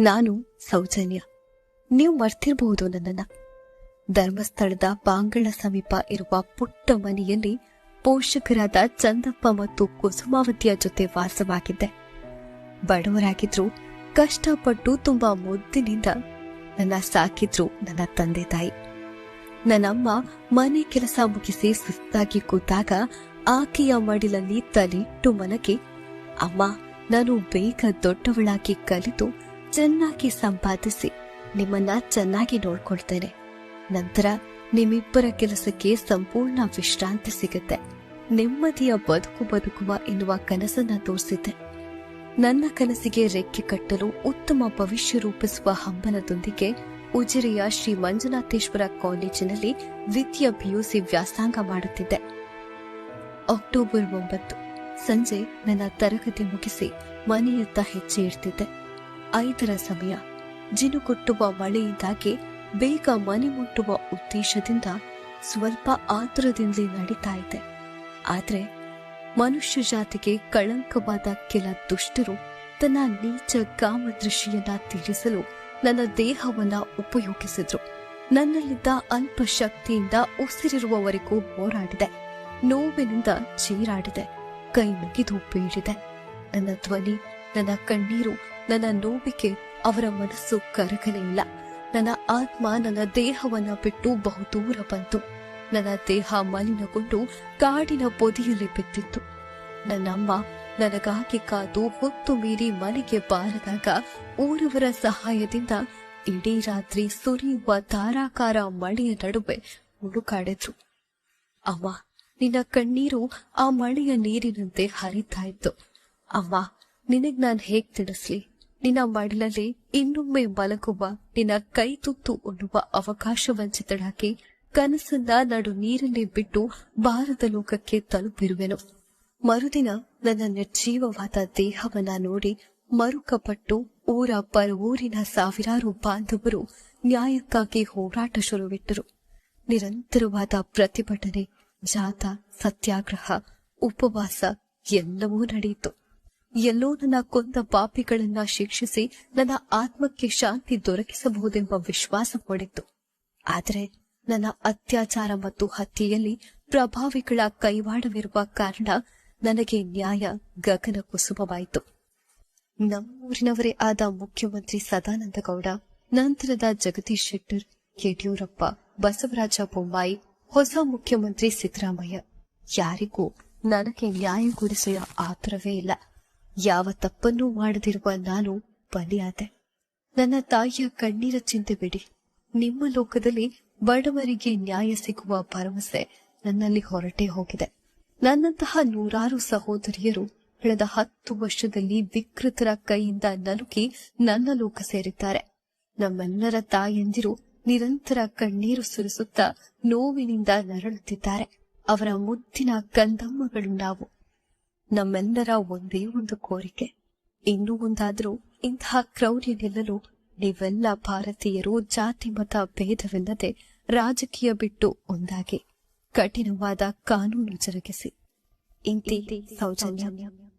ನಾನು ಸೌಜನ್ಯ. ನೀವು ಮರ್ತಿರಬಹುದು ನನ್ನನ್ನ. ಧರ್ಮಸ್ಥಳದ ಬಾಂಗಳ ಸಮೀಪ ಇರುವ ಪುಟ್ಟ ಮನೆಯಲ್ಲಿ ಪೋಷಕರಾದ ಚಂದಪ್ಪ ಮತ್ತು ಕುಸುಮಾವತಿಯ ಜೊತೆ ವಾಸವಾಗಿದ್ದೆ. ಬಡವರಾಗಿದ್ರು, ಕಷ್ಟಪಟ್ಟು ತುಂಬಾ ಮುದ್ದಿನಿಂದ ನನ್ನ ಸಾಕಿದ್ರು ನನ್ನ ತಂದೆ ತಾಯಿ. ನನ್ನಮ್ಮ ಮನೆ ಕೆಲಸ ಮುಗಿಸಿ ಸುಸ್ತಾಗಿ ಕೂತಾಗ ಆಕೆಯ ಮಡಿಲಲ್ಲಿ ತಲಿಟ್ಟು ಮಲಗಿ, ಅಮ್ಮ, ನಾನು ಬೇಗ ದೊಡ್ಡವಳಾಗಿ ಕಲಿತು ಚೆನ್ನಾಗಿ ಸಂಪಾದಿಸಿ ನಿಮ್ಮನ್ನ ಚೆನ್ನಾಗಿ ನೋಡ್ಕೊಳ್ತೇನೆ. ನಂತರ ನಿಮ್ಮಿಬ್ಬರ ಕೆಲಸಕ್ಕೆ ಸಂಪೂರ್ಣ ವಿಶ್ರಾಂತಿ ಸಿಗುತ್ತೆ. ನೆಮ್ಮದಿಯ ಬದುಕು ಬದುಕುವ ಎನ್ನುವ ಕನಸನ್ನ ತೋರಿಸಿದ್ದೆ ನನ್ನ ಕನಸಿಗೆ ರೆಕ್ಕೆ ಕಟ್ಟಲು ಉತ್ತಮ ಭವಿಷ್ಯ ರೂಪಿಸುವ ಹಂಬಲದೊಂದಿಗೆ ಉಜಿರೆಯ ಶ್ರೀ ಮಂಜುನಾಥೇಶ್ವರ ಕಾಲೇಜಿನಲ್ಲಿ ದ್ವಿತೀಯ ಪಿಯುಸಿ ವ್ಯಾಸಂಗ ಮಾಡುತ್ತಿದ್ದೆ. ಅಕ್ಟೋಬರ್ ಒಂಬತ್ತು, ಸಂಜೆ ನನ್ನ ತರಗತಿ ಮುಗಿಸಿ ಮನೆಯತ್ತ ಹೆಜ್ಜೆ ಇಡ್ತಿದ್ದೆ ಐದರ ಸಮಯ. ಜಿನುಗುಟ್ಟುವ ಮಳೆಯಿಂದಾಗಿ ಬೇಗ ಮನೆ ಮುಟ್ಟುವ ಉದ್ದೇಶದಿಂದ ಸ್ವಲ್ಪ ಆತುರದಿಂದಲೇ ನಡೀತಾ ಇದೆ. ಆದರೆ ಮನುಷ್ಯ ಜಾತಿಗೆ ಕಳಂಕವಾದ ಕೆಲ ದುಷ್ಟರು ತನ್ನ ನೀಚ ಕಾಮ ದೃಷ್ಟಿಯನ್ನ ತೀರಿಸಲು ನನ್ನ ದೇಹವನ್ನ ಉಪಯೋಗಿಸಿದ್ರು. ನನ್ನಲ್ಲಿದ್ದ ಅಲ್ಪ ಶಕ್ತಿಯಿಂದ ಉಸಿರಿರುವವರೆಗೂ ಹೋರಾಡಿದೆ. ನೋವಿನಿಂದ ಚೀರಾಡಿದೆ. ಕೈ ಮುಗಿದು ಬೀಳಿದೆ. ನನ್ನ ಧ್ವನಿ ನನ್ನ ಕಣ್ಣೀರು, ನನ್ನ ನೋವಿಗೆ ಅವರ ಮನಸ್ಸು ಕರಗಲಿಲ್ಲ ನನ್ನ ಆತ್ಮ ನನ್ನ ದೇಹವನ್ನ ಬಿಟ್ಟು ಬಹುದೂರ ಬಂತು. ನನ್ನ ದೇಹ ಮಲಿನಗೊಂಡು ಕಾಡಿನ ಬೊದಿಯಲ್ಲಿ ಬಿದ್ದಿತ್ತು. ನನ್ನಮ್ಮ ನನಗಾಗಿ ಕಾದು ಹೊತ್ತು ಮೀರಿ ಮನೆಗೆ ಬಾರದಾಗ ಊರವರ ಸಹಾಯದಿಂದ ಇಡೀ ರಾತ್ರಿ ಸುರಿಯುವ ಧಾರಾಕಾರ ಮಳೆಯ ನಡುವೆ ಹುಡುಕಾಡಿದ್ರು. ಅಮ್ಮ, ನಿನ್ನ ಕಣ್ಣೀರು ಆ ಮಳೆಯ ನೀರಿನಂತೆ ಹರಿತಾ ಇತ್ತು. ಅಮ್ಮ ನಿನಗ್ ನಾನ್ ಹೇಗ್ ತಿಳಿಸ್ಲಿ? ನಿನ್ನ ಮಡಿಲಲ್ಲಿ ಇನ್ನೊಮ್ಮೆ ಮಲಗುವ, ನಿನ್ನ ಕೈ ತುತ್ತು ಉಣ್ಣುವ ಅವಕಾಶ ವಂಚಿತಳಾಗಿ ಕನಸನ್ನ ನಡು ನೀರನ್ನೇ ಬಿಟ್ಟು ಭಾರತ ಲೋಕಕ್ಕೆ ತಲುಪಿರುವೆನು. ಮರುದಿನ ನನ್ನ ನಿರ್ಜೀವವಾದ ದೇಹವನ್ನ ನೋಡಿ ಮರುಕಪಟ್ಟು ಊರ ಪರ ಊರಿನ ಸಾವಿರಾರು ಬಾಂಧವರು ನ್ಯಾಯಕ್ಕಾಗಿ ಹೋರಾಟ ಶುರುವಿಟ್ಟರು. ನಿರಂತರವಾದ ಪ್ರತಿಭಟನೆ, ಜಾಥಾ, ಸತ್ಯಾಗ್ರಹ, ಉಪವಾಸ ಎಲ್ಲವೂ ನಡೆಯಿತು. ಎಲ್ಲೋ ನನ್ನ ಕೊಂದ ಪಾಪಿಗಳನ್ನ ಶಿಕ್ಷಿಸಿ ನನ್ನ ಆತ್ಮಕ್ಕೆ ಶಾಂತಿ ದೊರಕಿಸಬಹುದೆಂಬ ವಿಶ್ವಾಸ ಮೂಡಿತ್ತು ಆದರೆ ನನ್ನ ಅತ್ಯಾಚಾರ ಮತ್ತು ಹತ್ಯೆಯಲ್ಲಿ ಪ್ರಭಾವಿಗಳ ಕೈವಾಡವಿರುವ ಕಾರಣ ನನಗೆ ನ್ಯಾಯ, ಗಗನ ಕುಸುಮವಾಯಿತು. ನಮ್ಮೂರಿನವರೇ ಆದ ಮುಖ್ಯಮಂತ್ರಿ ಸದಾನಂದ ಗೌಡ ನಂತರದ ಜಗದೀಶ್ ಶೆಟ್ಟರ್, ಯಡಿಯೂರಪ್ಪ, ಬಸವರಾಜ ಬೊಮ್ಮಾಯಿ, ಹೊಸ ಮುಖ್ಯಮಂತ್ರಿ ಸಿದ್ದರಾಮಯ್ಯ. ಯಾರಿಗೂ ನನಗೆ ನ್ಯಾಯ ಕೊಡಿಸುವ ಆತುರವೇ ಇಲ್ಲ. ಯಾವ ತಪ್ಪನ್ನೂ ಮಾಡದಿರುವ ನಾನು ಬಲಿಯಾದೆ. ನನ್ನ ತಾಯಿಯ ಕಣ್ಣೀರ ಚಿಂತೆ ಬಿಡಿ. ನಿಮ್ಮ ಲೋಕದಲ್ಲಿ ಬಡವರಿಗೆ ನ್ಯಾಯ ಸಿಗುವ ಭರವಸೆ ನನ್ನಲ್ಲಿ ಹೊರಟೇ ಹೋಗಿದೆ. ನನ್ನಂತಹ ನೂರಾರು ಸಹೋದರಿಯರು ಕಳೆದ ಹತ್ತು ವರ್ಷದಲ್ಲಿ ವಿಕೃತರ ಕೈಯಿಂದ ನಲುಕಿ ನನ್ನ ಲೋಕ ಸೇರಿದ್ದಾರೆ. ನಮ್ಮೆಲ್ಲರ ತಾಯಂದಿರು ನಿರಂತರ ಕಣ್ಣೀರು ಸುರಿಸುತ್ತಾ ನೋವಿನಿಂದ ನರಳುತ್ತಿದ್ದಾರೆ. ಅವರ ಮುದ್ದಿನ ಕಂದಮ್ಮಗಳು ನಾವು. ನಮ್ಮೆಲ್ಲರ ಒಂದೇ ಒಂದು ಕೋರಿಕೆ. ಇನ್ನೂ ಒಂದಾದ್ರೂ ಇಂತಹ ಕ್ರೌರ್ಯ ನಿಲ್ಲಲು ನೀವೆಲ್ಲ ಭಾರತೀಯರು ಜಾತಿ ಮತ ಭೇದವಿಲ್ಲದೆ ರಾಜಕೀಯ ಬಿಟ್ಟು ಒಂದಾಗಿ. ಕಠಿಣವಾದ ಕಾನೂನು ಜರುಗಿಸಿ. ಇಂತಿ ಸೌಜನ್ಯ.